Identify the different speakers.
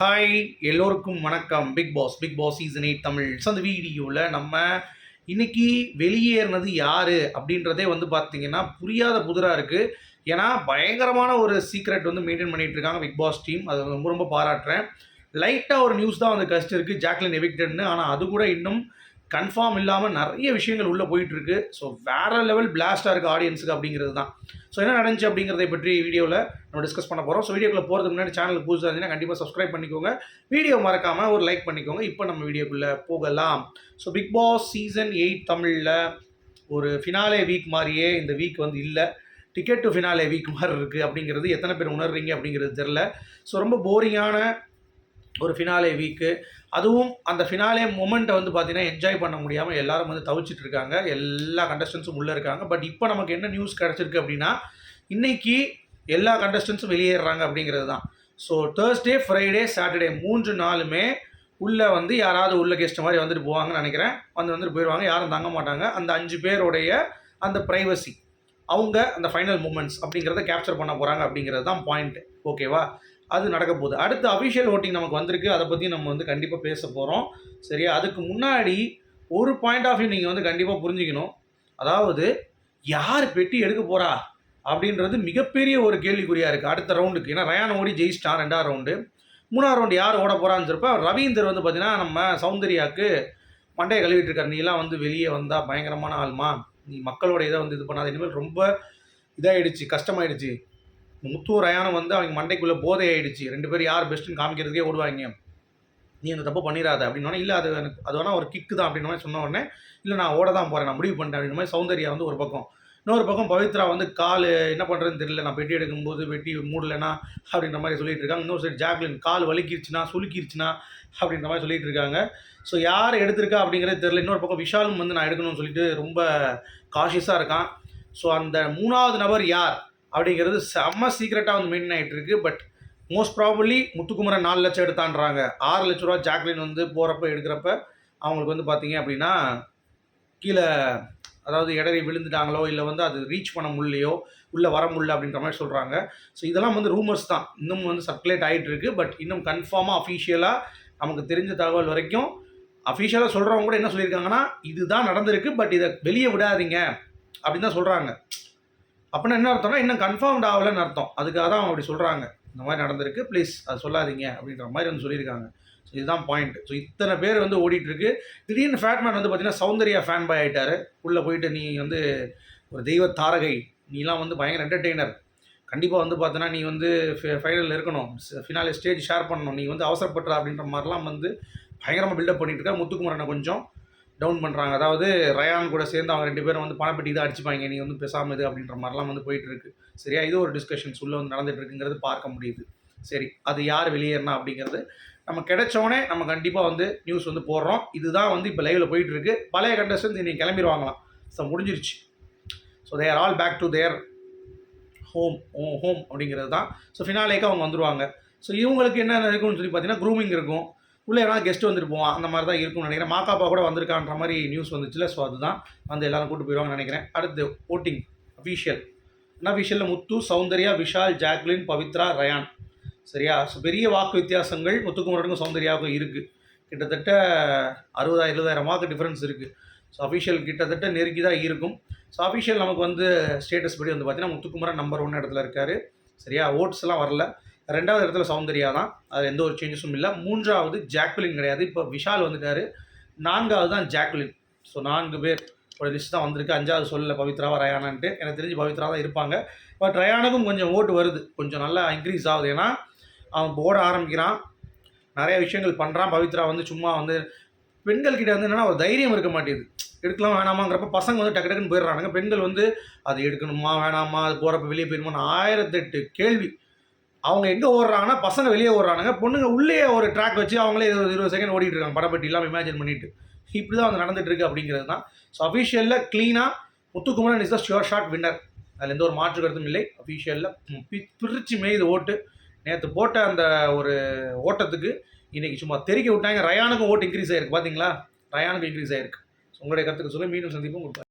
Speaker 1: Hi எல்லோருக்கும் வணக்கம். Bigg Boss Bigg Boss season eight Tamil so அந்த வீடியோவில் நம்ம இன்னைக்கு வெளியேறினது யார் அப்படின்றதே வந்து பார்த்தீங்கன்னா புரியாத புதிராக இருக்குது ஏன்னா பயங்கரமான ஒரு சீக்ரெட் வந்து மெயின்டைன் பண்ணிட்டு இருக்காங்க பிக் பாஸ் டீம் அதை ரொம்ப ரொம்ப பாராட்டுறேன். லைட்டாக ஒரு நியூஸ் தான் வந்து கஷ்டம் இருக்குது ஜாக்லின் எவிக்டட்னு ஆனால் அது கூட இன்னும் கன்ஃபார்ம் இல்லாமல் நிறைய விஷயங்கள் உள்ளே போயிட்டுருக்கு. ஸோ வேறு லெவல் பிளாஸ்டாக இருக்குது ஆடியன்ஸுக்கு அப்படிங்கிறது தான். ஸோ என்ன நடந்துச்சு அப்படிங்கிறதை பற்றி வீடியோவில் நம்ம டிஸ்கஸ் பண்ண போகிறோம் ஸோ வீடியோக்குள்ளே போகிறதுக்கு முன்னாடி சேனல் புதுசாக இருந்தீங்கன்னா கண்டிப்பாக சப்ஸ்கிரைப் பண்ணிக்கோங்க. வீடியோ மறக்காமல் ஒரு லைக் பண்ணிக்கோங்க. இப்போ நம்ம வீடியோக்குள்ளே போகலாம். So Bigg Boss season eight தமிழில் ஒரு ஃபினாலே வீக் மாதிரியே இந்த வீக் வந்து இல்லை. டிக்கெட் டு ஃபினாலே வீக் மாதிரி இருக்குது அப்படிங்கிறது எத்தனை பேர் உணர்றீங்க அப்படிங்கிறது தெரில ஸோ ரொம்ப போரிங்கான ஒரு ஃபினாலே வீக்கு அதுவும் அந்த ஃபினாலே மூமெண்ட்டை வந்து பார்த்தீங்கன்னா என்ஜாய் பண்ண முடியாமல் எல்லாரும் வந்து தவிச்சிட்டு இருக்காங்க. எல்லா கண்டஸ்டன்ஸும் உள்ளே இருக்காங்க. பட் இப்போ நமக்கு என்ன நியூஸ் கிடச்சிருக்கு அப்படின்னா இன்றைக்கி எல்லா கண்டஸ்டன்ஸும் வெளியேறாங்க அப்படிங்கிறது தான். ஸோ தேர்ஸ்டே ஃப்ரைடே சாட்டர்டே மூன்று நாளுமே உள்ளே வந்து யாராவது உள்ள கெஸ்ட் மாதிரி வந்துட்டு போவாங்கன்னு நினைக்கிறேன். வந்து வந்துட்டு போயிடுவாங்க யாரும் தங்க மாட்டாங்க. அந்த அஞ்சு பேருடைய அந்த ப்ரைவசி அவங்க அந்த ஃபைனல் மூமெண்ட்ஸ் அப்படிங்கிறத கேப்சர் பண்ண போகிறாங்க அப்படிங்கிறது தான் பாயிண்ட் ஓகேவா அது நடக்க போகுது. அடுத்து அஃபிஷியல் ஓட்டிங் நமக்கு வந்திருக்கு. அதை பற்றி நம்ம வந்து கண்டிப்பாக பேச போகிறோம் சரியா? அதுக்கு முன்னாடி ஒரு பாயிண்ட் ஆஃப் வியூ நீங்கள் வந்து கண்டிப்பாக புரிஞ்சுக்கணும். அதாவது யார் பெட்டி எடுக்க போகிறா அப்படின்றது மிகப்பெரிய ஒரு கேள்விக்குறியாக இருக்குது அடுத்த ரவுண்டுக்கு ஏன்னா ரயான் ஓடி ஜெயிச்சிட்டான் ரெண்டாவது ரவுண்டு மூணாவது ரவுண்டு யார் ஓட போகிறான்னு சொல்லிப்ப ரவீந்தர் வந்து பார்த்தீங்கன்னா நம்ம சௌந்தர்யாவுக்கு மண்டையை கழுவிட்டு இருக்காரு நீலாம் வந்து வெளியே வந்தால் பயங்கரமான ஆள்மா. நீ மக்களோட இதை வந்து இது பண்ணாத. இனிமேல் ரொம்ப இதாகிடுச்சு கஷ்டமாயிடுச்சு. முத்து ரயானம் வந்து அவங்க மண்டைக்குள்ளே போதை ஆயிடுச்சு ரெண்டு பேரும் யார் பெஸ்ட்டுன்னு காமிக்கிறதுக்கே ஓடுவாங்க நீ அந்த தப்பு பண்ணிடாத அப்படின்னா இல்லை அது எனக்கு அது வேணால் ஒரு கிக்கு தான் அப்படின்ற மாதிரி சொன்ன உடனே இல்லை நான் ஓட தான் போகிறேன் நான் முடிவு பண்ணிட்டேன் அப்படின்ற மாதிரி சௌந்தர்யா வந்து ஒரு பக்கம். இன்னொரு பக்கம் பவித்ரா வந்து கால் என்ன பண்ணுறதுன்னு தெரியல நான் பெட்டி எடுக்கும்போது வெட்டி மூடலைனா அப்படின்ற மாதிரி சொல்லிட்டு இருக்காங்க. இன்னொரு சைடு ஜாக்லின் கால் வலிக்கிருச்சுனா சுலுக்கிருச்சுனா அப்படின்ற மாதிரி சொல்லிட்டு இருக்காங்க. ஸோ யார் எடுத்திருக்கா அப்படிங்கிறது தெரியல. இன்னொரு பக்கம் விஷாலும் வந்து நான் எடுக்கணும்னு சொல்லிட்டு ரொம்ப காஷியஸாக இருக்கான். ஸோ அந்த மூணாவது நபர் யார்? அப்படிங்கிறது செம்ம சீக்ரெட்டாக வந்து மெயின் ஆகிட்டு இருக்கு பட் மோஸ்ட் ப்ராபர்லி முத்துக்குமரன் நாலு லட்சம் எடுத்தான்றாங்க. ஆறு லட்ச ரூபா ஜாக்லின் வந்து போகிறப்ப எடுக்கிறப்ப அவங்களுக்கு வந்து பார்த்தீங்க அப்படின்னா கீழே அதாவது இடறி விழுந்துட்டாங்களோ இல்லை வந்து அது ரீச் பண்ண முடியலையோ உள்ளே வர முடியல அப்படின்ற மாதிரி சொல்கிறாங்க ஸோ இதெல்லாம் வந்து ரூமர்ஸ் தான். இன்னும் வந்து சர்க்குலேட் ஆகிட்டு இருக்கு பட் இன்னும் கன்ஃபார்மாக அஃபீஷியலாக நமக்கு தெரிஞ்ச தகவல் வரைக்கும் அஃபீஷியலாக சொல்கிறவங்க கூட என்ன சொல்லியிருக்காங்கன்னா இதுதான் நடந்திருக்கு பட் இதை வெளியே விடாதீங்க. அப்படின்னு தான் சொல்கிறாங்க அப்படின்னா என்ன அர்த்தம்னா இன்னும் கன்ஃபார்ம்ட் ஆகலைன்னு அர்த்தம். அதுக்காக தான் அவங்க அப்படி சொல்கிறாங்க இந்த மாதிரி நடந்திருக்கு. ப்ளீஸ் அது சொல்லாதீங்க அப்படின்ற மாதிரி வந்து சொல்லியிருக்காங்க. ஸோ இதுதான் பாயிண்ட் ஸோ இத்தனை பேர் வந்து ஓடிட்டுருக்கு. திடீர்னு ஃபேட்மேன் வந்து பார்த்தீங்கன்னா சௌந்தர்யா ஃபேன் பாய் ஆகிட்டார் உள்ளே போயிட்டு நீ வந்து ஒரு தெய்வ தாரகை. நீலாம் வந்து பயங்கர என்டர்டெய்னர் கண்டிப்பாக வந்து பார்த்தோன்னா நீ வந்து ஃபைனலில் இருக்கணும். ஃபினாலே ஸ்டேஜ் ஷேர் பண்ணணும். நீ வந்து அவசரப்படுற அப்படின்ற மாதிரிலாம் வந்து பயங்கரமாக பில்டப் பண்ணிட்டு இருக்கா முத்துக்குமரனை கொஞ்சம். டவுன் பண்ணுறாங்க அதாவது ரயான் கூட சேர்ந்து அவங்க ரெண்டு பேரும் வந்து பணப்பெட்டி தான் அடிச்சுப்பாங்க. நீ வந்து பேசாமல் இது அப்படின்ற மாதிரிலாம் வந்து போயிட்டுருக்கு. சரியா? இது ஒரு டிஸ்கஷன்ஸ் உள்ளே வந்து நடந்துட்டு இருக்குங்கிறது பார்க்க முடியுது. சரி அது யார் வெளியேறினா அப்படிங்கிறது நம்ம கிடைச்சோடனே நம்ம கண்டிப்பாக வந்து நியூஸ் வந்து போடுறோம். இதுதான் வந்து இப்போ லைவில் போயிட்டுருக்கு. பழைய கண்டஸ்டன்ஸ் இன்னைக்கு கிளம்பிடுவாங்களாம் ஸோ முடிஞ்சிருச்சு. So there all back to their home home அப்படிங்கிறது தான். ஸோ ஃபினாலேக்கு அவங்க வந்துடுவாங்க ஸோ இவங்களுக்கு என்ன இருக்கும்னு சொல்லி பார்த்தீங்கன்னா க்ரூமிங் இருக்கும். உள்ளே எல்லாம் கெஸ்ட் வந்துட்டு போவான் அந்த மாதிரி தான் இருக்கும்னு நினைக்கிறேன். மாக்காப்பா கூட வந்திருக்கான்ற மாதிரி நியூஸ் வந்துச்சுல ஸோ அதுதான். வந்து எல்லாரும் கூட்டு போயிடுவாங்கன்னு நினைக்கிறேன். அடுத்து ஓட்டிங் அஃபீஷியல் அஃபீஷியலில் முத்து சௌந்தர்யா விஷால் ஜாக்லின் பவித்ரா ரயான். சரியா? ஸோ பெரிய வாக்கு வித்தியாசங்கள் முத்துக்குமரனுக்கும் சௌந்தர்யாவுக்கும் இருக்குது கிட்டத்தட்ட அறுபதாயிரம் இருபதாயிரம் வாக்கு டிஃப்ரென்ஸ் இருக்குது ஸோ அஃபிஷியல் கிட்டத்தட்ட நெருக்கி தான் இருக்கும். ஸோ அஃபிஷியல் நமக்கு வந்து ஸ்டேட்டஸ் படி வந்து பார்த்தீங்கன்னா முத்துக்குமரன் நம்பர் ஒன் இடத்துல இருக்கார். சரியா? ஓட்ஸ்லாம் வரல. ரெண்டாவது இடத்துல சௌந்தர்யா தான். அது எந்த ஒரு சேஞ்சஸும் இல்லை. மூன்றாவது ஜாக்வலின் கிடையாது. இப்போ விஷால் வந்துட்டார். நான்காவது தான் ஜாக்வலின். ஸோ நான்கு பேர் ஒரு லிஸ்ட் தான் வந்திருக்கு. அஞ்சாவது சொல்லல பவித்ராவா ரயானான்ட்டு. எனக்கு தெரிஞ்சு பவித்ரா தான் இருப்பாங்க. பட் ரயானுக்கும் கொஞ்சம் ஓட்டு வருது. கொஞ்சம் நல்லா இன்க்ரீஸ் ஆகுது. ஏன்னா அவன் ஓட ஆரம்பிக்கிறான். நிறைய விஷயங்கள் பண்ணுறான் பவித்ரா வந்து சும்மா வந்து பெண்கள் கிட்டே வந்து என்னென்னா ஒரு தைரியம் இருக்க மாட்டேது. எடுக்கலாம் வேணாமாங்கிறப்ப பசங்க வந்து டக்கு டக்குன்னு போயிடுறானுங்க. பெண்கள் வந்து அது எடுக்கணுமா வேணாமா? அது போகிறப்ப வெளியே போயிடுமா ஆயிரத்தெட்டு கேள்வி. அவங்க எங்கே ஓடுறாங்கன்னா பசங்க வெளியே ஓடுறானுங்க. பொண்ணுங்க உள்ளே ஒரு ட்ராக் வச்சு அவங்களே இருபது இருபது செகண்ட் ஓடிட்டு இருக்காங்க படப்பட்டி இல்லாமல் இமேஜின் பண்ணிட்டு. இப்படி தான் வந்து நடந்துட்டு இருக்கு அப்படிங்கிறது தான். ஸோ அஃபீஷியலில் க்ளீனாக Muthukumaran is the sure shot winner அதில் எந்த ஒரு மாற்று கருத்தும் இல்லை. அஃபீஷியலில் பிரிச்சு மேய்து ஓட்டு. நேற்று போட்ட அந்த ஒரு ஓட்டத்துக்கு இன்றைக்கி சும்மா தெரிக்க விட்டாங்க. ரயானுக்கும் ஓட்டு இன்க்ரீஸ் ஆயிருக்கு. பார்த்தீங்களா ரயானுக்கும் இன்க்ரீஸ் ஆயிருக்கு. உங்களுடைய கருத்துக்கு சொல்லி மீண்டும் சந்திப்பும். கொடுப்பாங்க